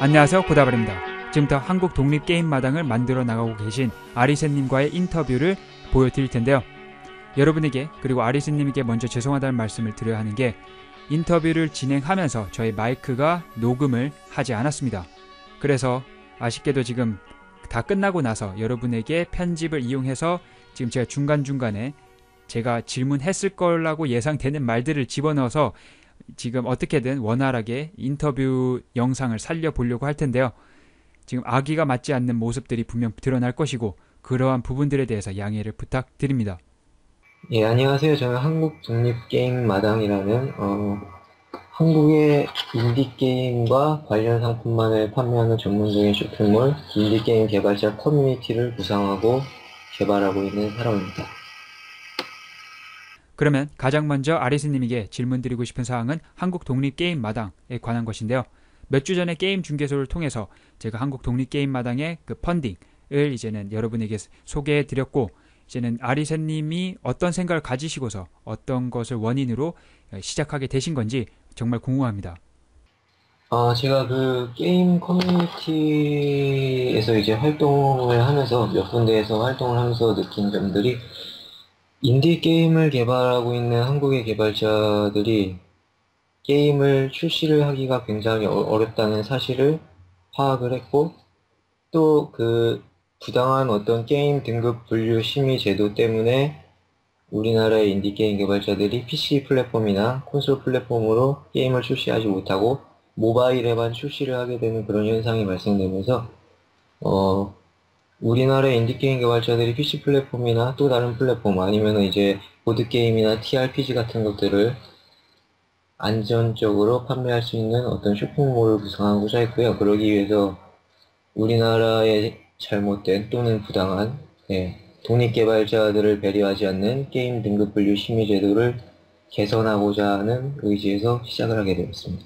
안녕하세요 고다발입니다. 지금부터 한국 독립 게임 마당을 만들어 나가고 계신 아리셋님과의 인터뷰를 보여드릴 텐데요. 여러분에게 그리고 아리셋님에게 먼저 죄송하다는 말씀을 드려야 하는 게 인터뷰를 진행하면서 저희 마이크가 녹음을 하지 않았습니다. 그래서 아쉽게도 지금 다 끝나고 나서 여러분에게 편집을 이용해서 지금 제가 중간중간에 제가 질문했을 거라고 예상되는 말들을 집어넣어서 지금 어떻게든 원활하게 인터뷰 영상을 살려보려고 할 텐데요. 지금 아기가 맞지 않는 모습들이 분명 드러날 것이고 그러한 부분들에 대해서 양해를 부탁드립니다. 예, 안녕하세요. 저는 한국 독립게임 마당이라는 어, 한국의 인디게임과 관련 상품만을 판매하는 전문적인 쇼핑몰 인디게임 개발자 커뮤니티를 구성하고 개발하고 있는 사람입니다. 그러면 가장 먼저 아리스님에게 질문 드리고 싶은 사항은 한국 독립게임 마당에 관한 것인데요. 몇 주 전에 게임 중개소를 통해서 제가 한국 독립게임 마당의 그 펀딩을 이제는 여러분에게 소개해 드렸고 이제는 아리셋님이 어떤 생각을 가지시고서 어떤 것을 원인으로 시작하게 되신 건지 정말 궁금합니다. 아, 제가 그 게임 커뮤니티에서 이제 활동을 하면서 몇 군데에서 활동을 하면서 느낀 점들이 인디 게임을 개발하고 있는 한국의 개발자들이 게임을 출시를 하기가 굉장히 어, 어렵다는 사실을 파악을 했고 또 그 부당한 어떤 게임 등급 분류 심의 제도 때문에 우리나라의 인디 게임 개발자들이 PC 플랫폼이나 콘솔 플랫폼으로 게임을 출시하지 못하고 모바일에만 출시를 하게 되는 그런 현상이 발생되면서 어 우리나라의 인디게임 개발자들이 PC 플랫폼이나 또 다른 플랫폼 아니면 이제 보드게임이나 TRPG 같은 것들을 안전적으로 판매할 수 있는 어떤 쇼핑몰을 구성하고자 했고요. 그러기 위해서 우리나라의 잘못된 또는 부당한 예, 독립개발자들을 배려하지 않는 게임 등급 분류 심의 제도를 개선하고자 하는 의지에서 시작을 하게 되었습니다.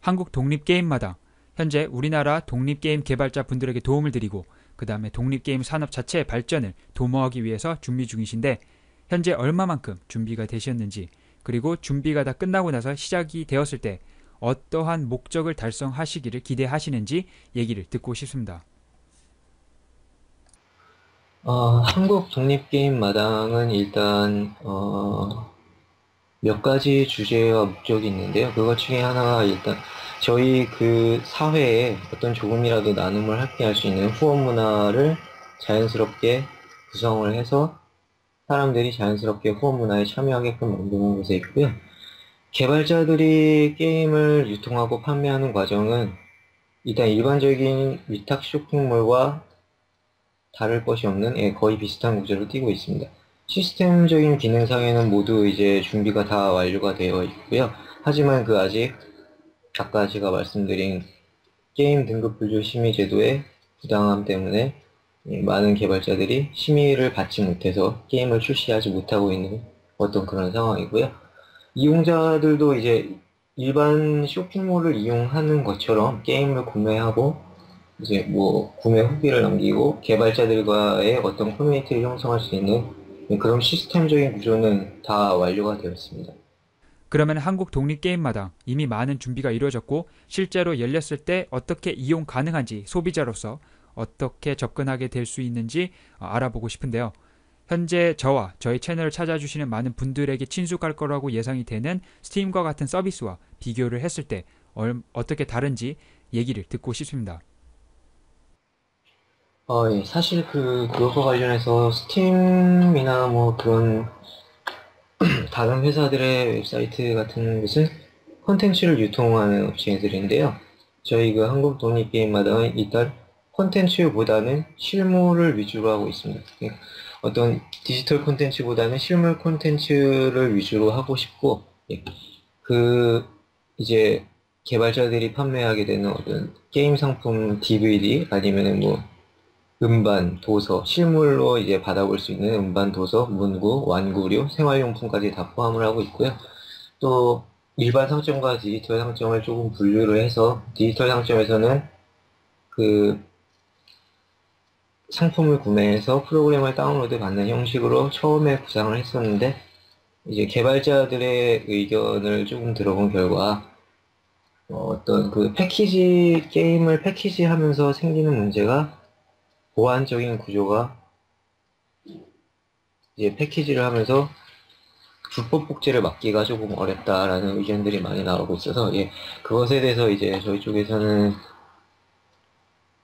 한국 독립게임마다 현재 우리나라 독립게임 개발자 분들에게 도움을 드리고 그 다음에 독립게임 산업 자체의 발전을 도모하기 위해서 준비 중이신데 현재 얼마만큼 준비가 되셨는지 그리고 준비가 다 끝나고 나서 시작이 되었을 때 어떠한 목적을 달성하시기를 기대하시는지 얘기를 듣고 싶습니다. 어, 한국 독립게임 마당은 일단 어, 몇 가지 주제와 목적이 있는데요. 그것 중에 하나가 일단 저희 그 사회에 어떤 조금이라도 나눔을 함께 할 수 있는 후원 문화를 자연스럽게 구성을 해서 사람들이 자연스럽게 후원 문화에 참여하게끔 만드는 곳에 있고요. 개발자들이 게임을 유통하고 판매하는 과정은 일단 일반적인 위탁 쇼핑몰과 다를 것이 없는 예, 거의 비슷한 구조를 띠고 있습니다. 시스템적인 기능상에는 모두 이제 준비가 다 완료가 되어 있고요. 하지만 그 아직 아까 제가 말씀드린 게임 등급 분류 심의 제도의 부당함 때문에 많은 개발자들이 심의를 받지 못해서 게임을 출시하지 못하고 있는 어떤 그런 상황이고요. 이용자들도 이제 일반 쇼핑몰을 이용하는 것처럼 게임을 구매하고 이제 뭐 구매 후기를 남기고 개발자들과의 어떤 커뮤니티를 형성할 수 있는 그런 시스템적인 구조는 다 완료가 되었습니다. 그러면 한국 독립 게임마다 이미 많은 준비가 이루어졌고 실제로 열렸을 때 어떻게 이용 가능한지 소비자로서 어떻게 접근하게 될 수 있는지 어, 알아보고 싶은데요. 현재 저와 저희 채널을 찾아주시는 많은 분들에게 친숙할 거라고 예상이 되는 스팀과 같은 서비스와 비교를 했을 때 어떻게 다른지 얘기를 듣고 싶습니다. 어, 예. 사실 그, 그것과 관련해서 스팀이나 뭐 그런 다른 회사들의 웹사이트 같은 곳은 콘텐츠를 유통하는 업체들인데요. 저희 그 한국 독립게임마다는 일단 콘텐츠보다는 실물을 위주로 하고 있습니다. 그러니까 어떤 디지털 콘텐츠보다는 실물 콘텐츠를 위주로 하고 싶고, 예. 그, 이제 개발자들이 판매하게 되는 어떤 게임 상품 DVD 아니면은 뭐 음반, 도서, 실물로 이제 받아볼 수 있는 음반, 도서, 문구, 완구류, 생활용품까지 다 포함을 하고 있고요. 또 일반 상점과 디지털 상점을 조금 분류를 해서 디지털 상점에서는 그 상품을 구매해서 프로그램을 다운로드 받는 형식으로 처음에 구상을 했었는데 이제 개발자들의 의견을 조금 들어본 결과 어, 어떤 그 패키지 게임을 패키지 하면서 생기는 문제가 보안적인 구조가 이제 패키지를 하면서 불법 복제를 막기가 조금 어렵다라는 의견들이 많이 나오고 있어서 예, 그것에 대해서 이제 저희 쪽에서는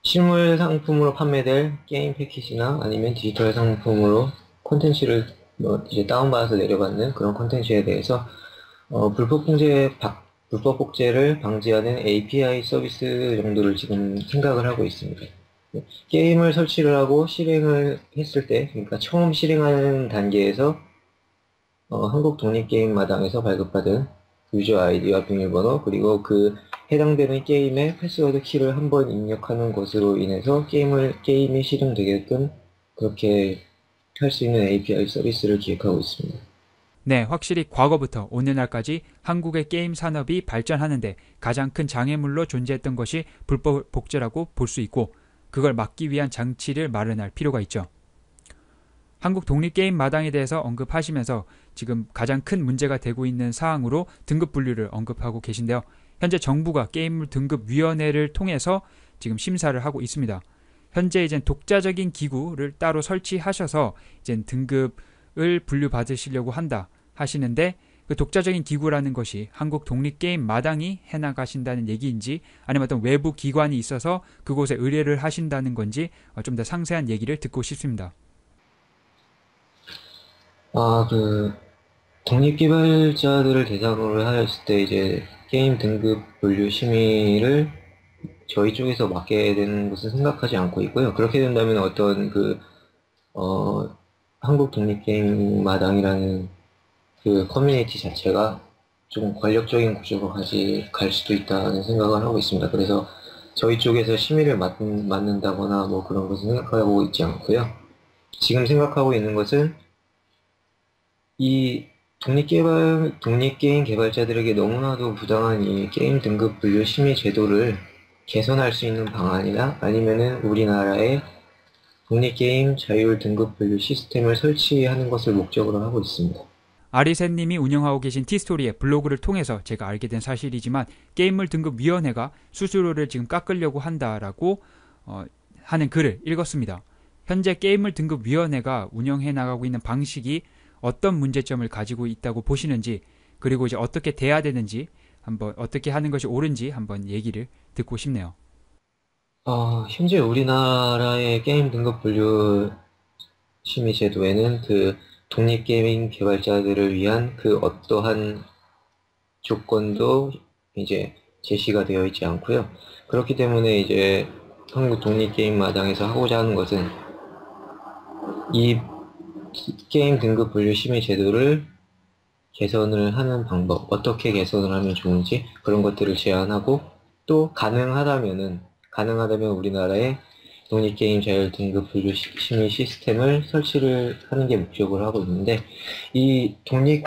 실물 상품으로 판매될 게임 패키지나 아니면 디지털 상품으로 콘텐츠를 뭐 이제 다운받아서 내려받는 그런 콘텐츠에 대해서 어, 불법 복제 바, 불법 복제를 방지하는 API 서비스 정도를 지금 생각을 하고 있습니다. 게임을 설치를 하고 실행을 했을 때, 그러니까 처음 실행하는 단계에서 어, 한국 독립게임 마당에서 발급받은 유저 아이디와 비밀번호 그리고 그 해당되는 게임의 패스워드 키를 한 번 입력하는 것으로 인해서 게임을 게임이 실행되게끔 그렇게 할 수 있는 API 서비스를 기획하고 있습니다. 네, 확실히 과거부터 오늘날까지 한국의 게임 산업이 발전하는데 가장 큰 장애물로 존재했던 것이 불법 복제라고 볼 수 있고 그걸 막기 위한 장치를 마련할 필요가 있죠. 한국 독립게임 마당에 대해서 언급하시면서 지금 가장 큰 문제가 되고 있는 사항으로 등급 분류를 언급하고 계신데요. 현재 정부가 게임물 등급위원회를 통해서 지금 심사를 하고 있습니다. 현재 이제 독자적인 기구를 따로 설치하셔서 이제 등급을 분류받으시려고 한다 하시는데 그 독자적인 기구라는 것이 한국 독립게임 마당이 해나가신다는 얘기인지 아니면 어떤 외부 기관이 있어서 그곳에 의뢰를 하신다는 건지 어, 좀더 상세한 얘기를 듣고 싶습니다. 아, 그, 독립개발자들을 대상으로 하였을 때 이제 게임 등급 분류 심의를 저희 쪽에서 맡게 되는 것은 생각하지 않고 있고요. 그렇게 된다면 어떤 그, 어, 한국 독립게임 마당이라는 그 커뮤니티 자체가 좀 권력적인 구조로 가지 갈 수도 있다는 생각을 하고 있습니다. 그래서 저희 쪽에서 심의를 맡, 맡는다거나 뭐 그런 것을 생각하고 있지 않고요. 지금 생각하고 있는 것은 이 독립개발, 독립게임 개발자들에게 너무나도 부당한 이 게임 등급 분류 심의 제도를 개선할 수 있는 방안이나 아니면은 우리나라의 독립게임 자율 등급 분류 시스템을 설치하는 것을 목적으로 하고 있습니다. 아리셋님이 운영하고 계신 티스토리의 블로그를 통해서 제가 알게 된 사실이지만 게임물 등급위원회가 수수료를 지금 깎으려고 한다라고 어, 하는 글을 읽었습니다. 현재 게임물 등급위원회가 운영해 나가고 있는 방식이 어떤 문제점을 가지고 있다고 보시는지 그리고 이제 어떻게 돼야 되는지 한번 어떻게 하는 것이 옳은지 한번 얘기를 듣고 싶네요. 어, 현재 우리나라의 게임 등급 분류 심의 제도에는 그 독립게임 개발자들을 위한 그 어떠한 조건도 이제 제시가 되어 있지 않고요. 그렇기 때문에 이제 한국 독립게임 마당에서 하고자 하는 것은 이 게임 등급 분류 심의 제도를 개선을 하는 방법, 어떻게 개선을 하면 좋은지 그런 것들을 제안하고 또 가능하다면은 가능하다면 우리나라에 독립게임 자율 등급 분류 심의 시스템을 설치를 하는 게 목적을 하고 있는데 이 독립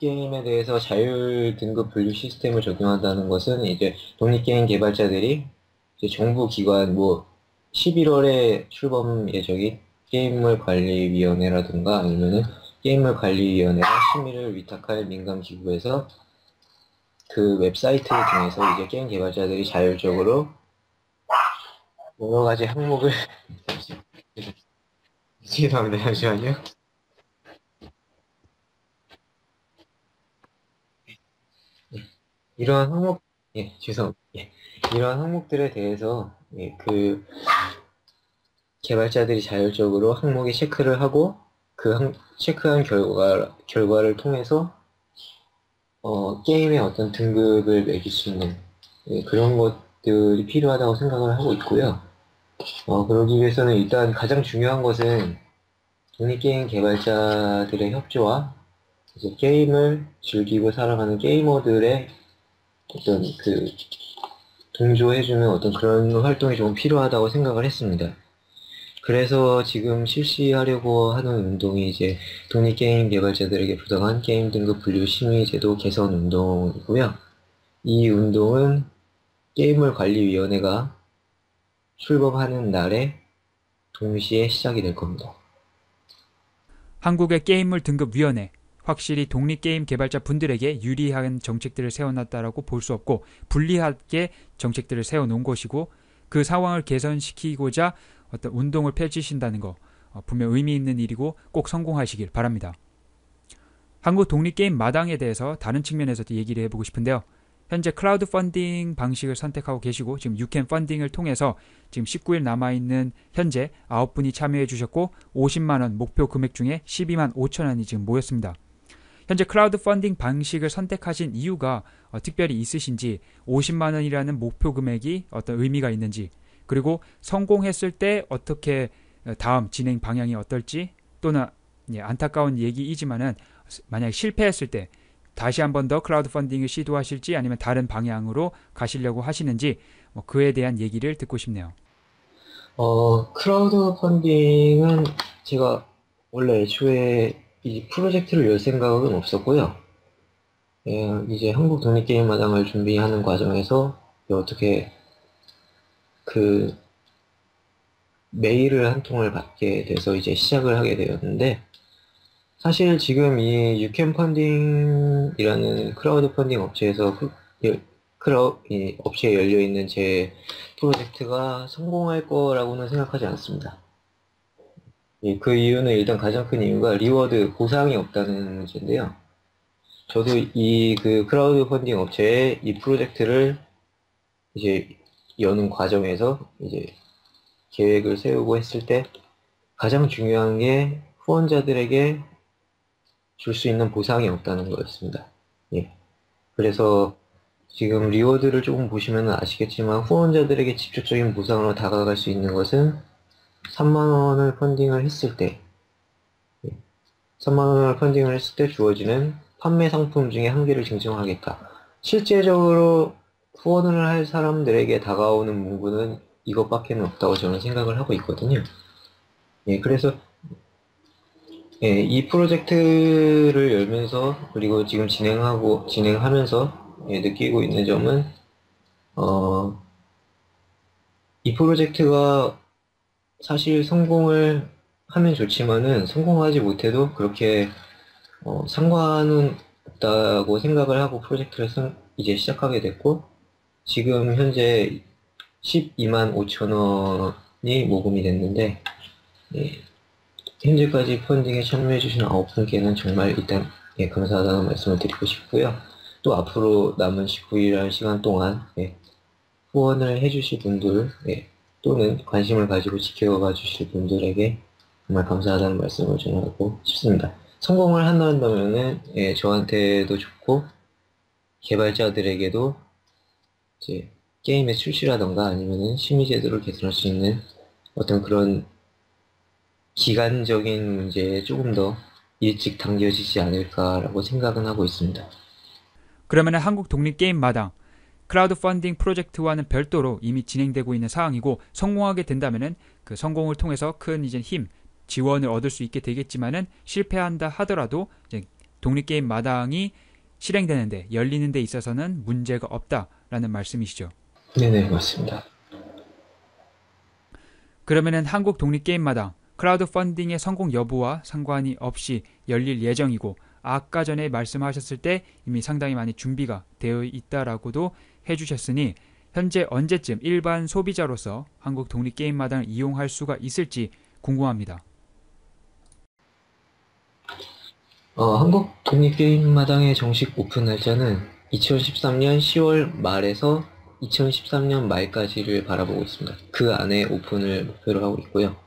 게임에 대해서 자율 등급 분류 시스템을 적용한다는 것은 이제 독립게임 개발자들이 이제 정부 기관 뭐 11월에 출범 예정인 게임물 관리위원회라든가 아니면은 게임물 관리위원회가 심의를 위탁할 민간 기구에서 그 웹사이트를 통해서 이제 게임 개발자들이 자율적으로 여러 가지 항목을 죄송합니다. 잠시만요. 이러한 항목 예 죄송 예 이러한 항목들에 대해서 예, 그 개발자들이 자율적으로 항목에 체크를 하고 그 항, 체크한 결과 결과를 통해서 어, 게임의 어떤 등급을 매길 수 있는 예, 그런 것들이 필요하다고 생각을 하고 있고요. 어, 그러기 위해서는 일단 가장 중요한 것은 독립게임 개발자들의 협조와 이제 게임을 즐기고 살아가는 게이머들의 어떤 그 동조해주는 어떤 그런 활동이 좀 필요하다고 생각을 했습니다. 그래서 지금 실시하려고 하는 운동이 이제 독립게임 개발자들에게 부당한 게임 등급 분류 심의 제도 개선 운동이고요. 이 운동은 게임을 관리위원회가 출범하는 날에 동시에 시작이 될 겁니다. 한국의 게임물 등급위원회 확실히 독립 게임 개발자 분들에게 유리한 정책들을 세워놨다라고 볼 수 없고 불리하게 정책들을 세워놓은 것이고 그 상황을 개선시키고자 어떤 운동을 펼치신다는 거 어, 분명 의미 있는 일이고 꼭 성공하시길 바랍니다. 한국 독립 게임 마당에 대해서 다른 측면에서도 얘기를 해보고 싶은데요. 현재 클라우드 펀딩 방식을 선택하고 계시고 지금 유캔 펀딩을 통해서 지금 19일 남아있는 현재 9분이 참여해 주셨고 50만원 목표 금액 중에 12만 5천원이 지금 모였습니다. 현재 클라우드 펀딩 방식을 선택하신 이유가 어, 특별히 있으신지 50만 원이라는 목표 금액이 어떤 의미가 있는지 그리고 성공했을 때 어떻게 어, 다음 진행 방향이 어떨지 또는 예, 안타까운 얘기이지만은 만약 실패했을 때 다시 한 번 더 클라우드 펀딩을 시도하실지 아니면 다른 방향으로 가시려고 하시는지 뭐 그에 대한 얘기를 듣고 싶네요. 어, 크라우드 펀딩은 제가 원래 애초에 이 프로젝트를 열 생각은 없었고요. 예, 이제 한국 독립게임 마당을 준비하는 과정에서 어떻게 그 메일을 한 통을 받게 돼서 이제 시작을 하게 되었는데 사실 지금 이 유캔 펀딩이라는 크라우드 펀딩 업체에서 그, 크라우 이 업체에 열려 있는 제 프로젝트가 성공할 거라고는 생각하지 않습니다. 예, 그 이유는 일단 가장 큰 이유가 리워드 보상이 없다는 문제인데요. 저도 이 그 크라우드 펀딩 업체에 이 프로젝트를 이제 여는 과정에서 이제 계획을 세우고 했을 때 가장 중요한 게 후원자들에게 줄 수 있는 보상이 없다는 거였습니다. 예. 그래서 지금 리워드를 조금 보시면 아시겠지만 후원자들에게 직접적인 보상으로 다가갈 수 있는 것은 3만원을 펀딩을 했을 때 3만원을 예. 펀딩을 했을 때 주어지는 판매 상품 중에 한 개를 증정하겠다. 실제적으로 후원을 할 사람들에게 다가오는 문구는 이것밖에 없다고 저는 생각을 하고 있거든요. 예, 그래서 예, 이 프로젝트를 열면서 그리고 지금 진행하고 진행하면서 예, 느끼고 있는 점은 어, 이 프로젝트가 사실 성공을 하면 좋지만은 성공하지 못해도 그렇게 어, 상관은 없다고 생각을 하고 프로젝트를 이제 시작하게 됐고 지금 현재 12만 5천 원이 모금이 됐는데 예, 현재까지 펀딩에 참여해 주신 9분께는 정말 일단 예, 감사하다는 말씀을 드리고 싶고요. 또 앞으로 남은 19일할 시간 동안 예, 후원을 해주실 분들 예, 또는 관심을 가지고 지켜봐 주실 분들에게 정말 감사하다는 말씀을 전하고 싶습니다. 성공을 한다면은 예, 저한테도 좋고 개발자들에게도 이제 게임의 출시라던가 아니면은 심의 제도를 개선할 수 있는 어떤 그런 기간적인 문제에 조금 더 일찍 당겨지지 않을까라고 생각은 하고 있습니다. 그러면 한국 독립 게임 마당 크라우드 펀딩 프로젝트와는 별도로 이미 진행되고 있는 사항이고 성공하게 된다면은 그 성공을 통해서 큰 이제 힘 지원을 얻을 수 있게 되겠지만은 실패한다 하더라도 이제 독립 게임 마당이 실행되는데 열리는 데 있어서는 문제가 없다라는 말씀이시죠. 네네 맞습니다. 그러면은 한국 독립 게임 마당 크라우드 펀딩의 성공 여부와 상관이 없이 열릴 예정이고 아까 전에 말씀하셨을 때 이미 상당히 많이 준비가 되어 있다라고도 해주셨으니 현재 언제쯤 일반 소비자로서 한국 독립 게임 마당을 이용할 수가 있을지 궁금합니다. 어, 한국 독립 게임 마당의 정식 오픈 날짜는 2013년 10월 말에서 2013년 말까지를 바라보고 있습니다. 그 안에 오픈을 목표로 하고 있고요.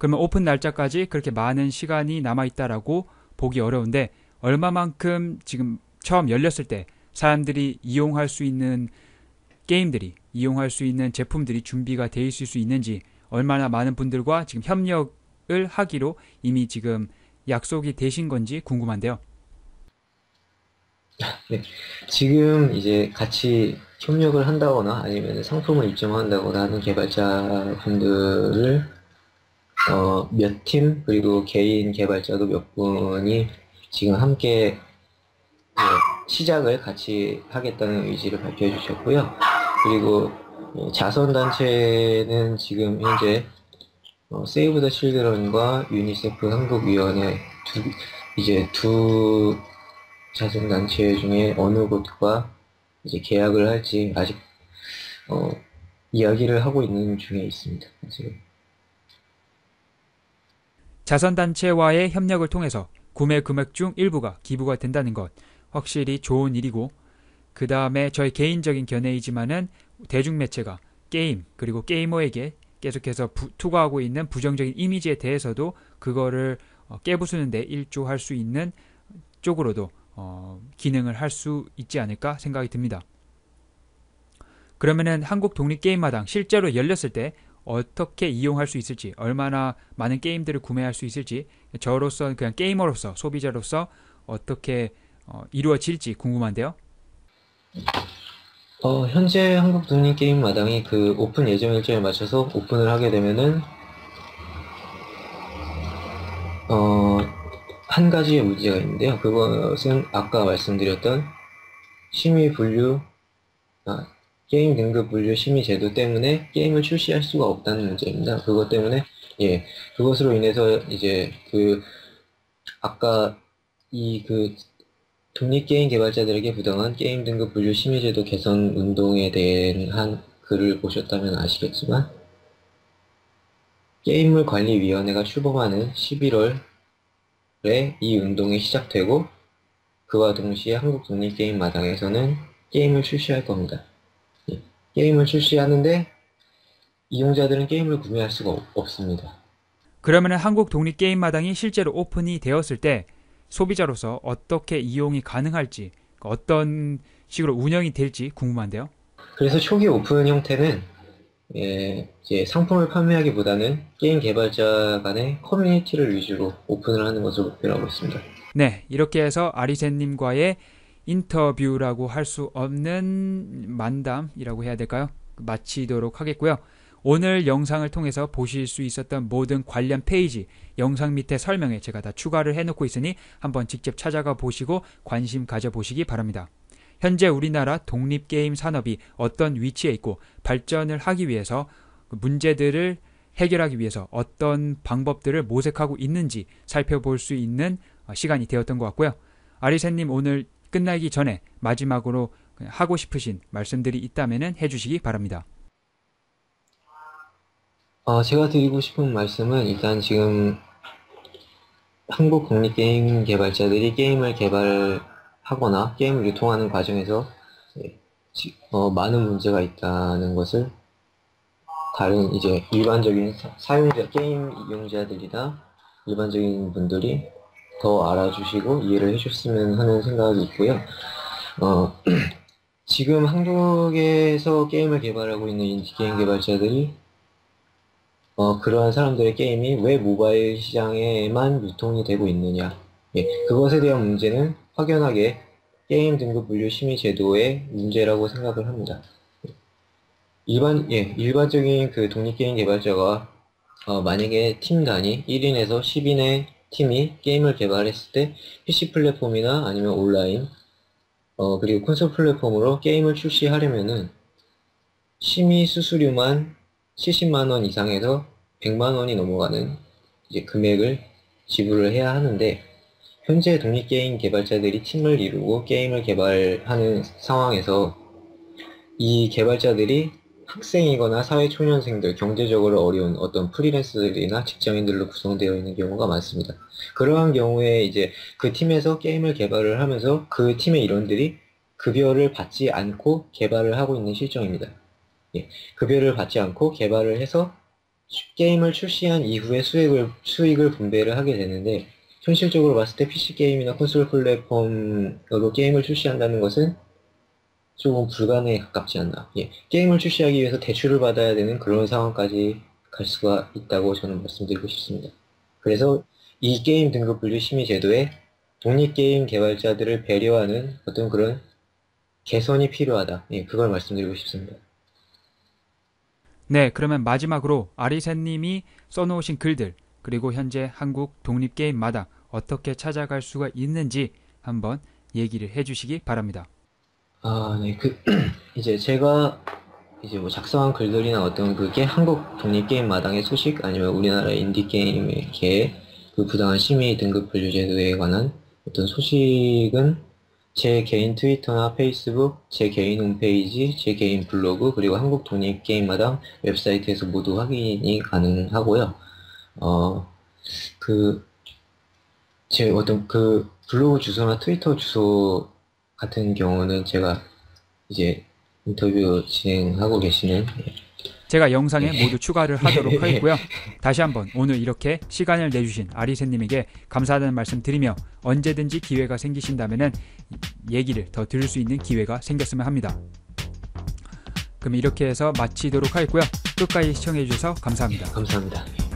그러면 오픈 날짜까지 그렇게 많은 시간이 남아 있다라고 보기 어려운데 얼마만큼 지금 처음 열렸을 때 사람들이 이용할 수 있는 게임들이 이용할 수 있는 제품들이 준비가 돼 있을 수 있는지 얼마나 많은 분들과 지금 협력을 하기로 이미 지금 약속이 되신 건지 궁금한데요. 네, 지금 이제 같이 협력을 한다거나 아니면 상품을 입점한다거나 하는 개발자 분들을 어, 몇 팀, 그리고 개인 개발자도 몇 분이 지금 함께 네, 시작을 같이 하겠다는 의지를 밝혀주셨고요. 그리고 자선단체는 지금 현재 어, 세이브 더 칠드런과 유니세프 한국위원회 두, 이제 두 자선단체 중에 어느 곳과 이제 계약을 할지 아직 어, 이야기를 하고 있는 중에 있습니다. 지금. 자선단체와의 협력을 통해서 구매 금액 중 일부가 기부가 된다는 것 확실히 좋은 일이고 그 다음에 저희 개인적인 견해이지만은 대중매체가 게임 그리고 게이머에게 계속해서 부, 투과하고 있는 부정적인 이미지에 대해서도 그거를 어, 깨부수는데 일조할 수 있는 쪽으로도 어, 기능을 할 수 있지 않을까 생각이 듭니다. 그러면은 한국 독립게임마당 실제로 열렸을 때 어떻게 이용할 수 있을지, 얼마나 많은 게임들을 구매할 수 있을지, 저로서 그냥 게이머로서, 소비자로서 어떻게 어, 이루어질지 궁금한데요. 어, 현재 한국 독립 게임 마당이 그 오픈 예정 일정에 맞춰서 오픈을 하게 되면은 어, 한 가지의 문제가 있는데요. 그것은 아까 말씀드렸던 심의 분류, 아, 게임 등급 분류 심의 제도 때문에 게임을 출시할 수가 없다는 문제입니다. 그것 때문에, 예, 그것으로 인해서 이제 그, 아까 이 그 독립 게임 개발자들에게 부당한 게임 등급 분류 심의 제도 개선 운동에 대한 글을 보셨다면 아시겠지만, 게임물 관리위원회가 출범하는 11월 이 운동이 시작되고 그와 동시에 한국 독립 게임 마당에서는 게임을 출시할 겁니다. 예, 게임을 출시하는데 이용자들은 게임을 구매할 수가 없습니다. 그러면 한국 독립 게임 마당이 실제로 오픈이 되었을 때 소비자로서 어떻게 이용이 가능할지 어떤 식으로 운영이 될지 궁금한데요. 그래서 초기 오픈 형태는 예, 이제 상품을 판매하기보다는 게임 개발자 간의 커뮤니티를 위주로 오픈을 하는 것을 목표로 하고 있습니다. 네, 이렇게 해서 아리센님과의 인터뷰라고 할 수 없는 만담이라고 해야 될까요? 마치도록 하겠고요. 오늘 영상을 통해서 보실 수 있었던 모든 관련 페이지, 영상 밑에 설명에 제가 다 추가를 해놓고 있으니 한번 직접 찾아가 보시고 관심 가져보시기 바랍니다. 현재 우리나라 독립게임 산업이 어떤 위치에 있고 발전을 하기 위해서 그 문제들을 해결하기 위해서 어떤 방법들을 모색하고 있는지 살펴볼 수 있는 어, 시간이 되었던 것 같고요. 아리세님 오늘 끝나기 전에 마지막으로 하고 싶으신 말씀들이 있다면 해주시기 바랍니다. 어, 제가 드리고 싶은 말씀은 일단 지금 한국 독립게임 개발자들이 게임을 개발 하거나 게임을 유통하는 과정에서 어, 많은 문제가 있다는 것을 다른 이제 일반적인 사용자 게임 이용자들이나 일반적인 분들이 더 알아주시고 이해를 해줬으면 하는 생각이 있고요. 어, 지금 한국에서 게임을 개발하고 있는 인디게임 개발자들이 어, 그러한 사람들의 게임이 왜 모바일 시장에만 유통이 되고 있느냐 예, 그것에 대한 문제는 확연하게 게임 등급 분류 심의 제도의 문제라고 생각을 합니다. 일반, 예, 일반적인 그 독립게임 개발자가 어, 만약에 팀 단위 1인에서 10인의 팀이 게임을 개발했을 때 PC 플랫폼이나 아니면 온라인 어, 그리고 콘솔 플랫폼으로 게임을 출시하려면은 심의 수수료만 70만원 이상에서 100만원이 넘어가는 이제 금액을 지불을 해야 하는데 현재 독립게임 개발자들이 팀을 이루고 게임을 개발하는 상황에서 이 개발자들이 학생이거나 사회초년생들, 경제적으로 어려운 어떤 프리랜서들이나 직장인들로 구성되어 있는 경우가 많습니다. 그러한 경우에 이제 그 팀에서 게임을 개발을 하면서 그 팀의 일원들이 급여를 받지 않고 개발을 하고 있는 실정입니다. 예, 급여를 받지 않고 개발을 해서 게임을 출시한 이후에 수익을, 수익을 분배를 하게 되는데 현실적으로 봤을 때 PC게임이나 콘솔 플랫폼으로 게임을 출시한다는 것은 조금 불가능에 가깝지 않나. 예. 게임을 출시하기 위해서 대출을 받아야 되는 그런 상황까지 갈 수가 있다고 저는 말씀드리고 싶습니다. 그래서 이 게임 등급 분류 심의 제도에 독립게임 개발자들을 배려하는 어떤 그런 개선이 필요하다. 예, 그걸 말씀드리고 싶습니다. 네, 그러면 마지막으로 아리셋님이 써놓으신 글들 그리고 현재 한국 독립게임마다 어떻게 찾아갈 수가 있는지 한번 얘기를 해주시기 바랍니다. 아, 네, 그 이제 제가 이제 뭐 작성한 글들이나 어떤 그게 한국 독립게임 마당의 소식 아니면 우리나라 인디 게임의 그 부당한 심의 등급 분류 제도에 관한 어떤 소식은 제 개인 트위터나 페이스북, 제 개인 홈페이지, 제 개인 블로그, 그리고 한국 독립 게임 마당 웹사이트에서 모두 확인이 가능하고요. 어, 그, 제 어떤 그 블로그 주소나 트위터 주소 같은 경우는 제가 이제 인터뷰 진행하고 계시는 제가 영상에 네. 모두 추가를 하도록 하겠고요. 다시 한번 오늘 이렇게 시간을 내주신 아리세님에게 감사하다는 말씀 드리며 언제든지 기회가 생기신다면은 얘기를 더 들을 수 있는 기회가 생겼으면 합니다. 그럼 이렇게 해서 마치도록 하겠고요. 끝까지 시청해주셔서 감사합니다. 감사합니다.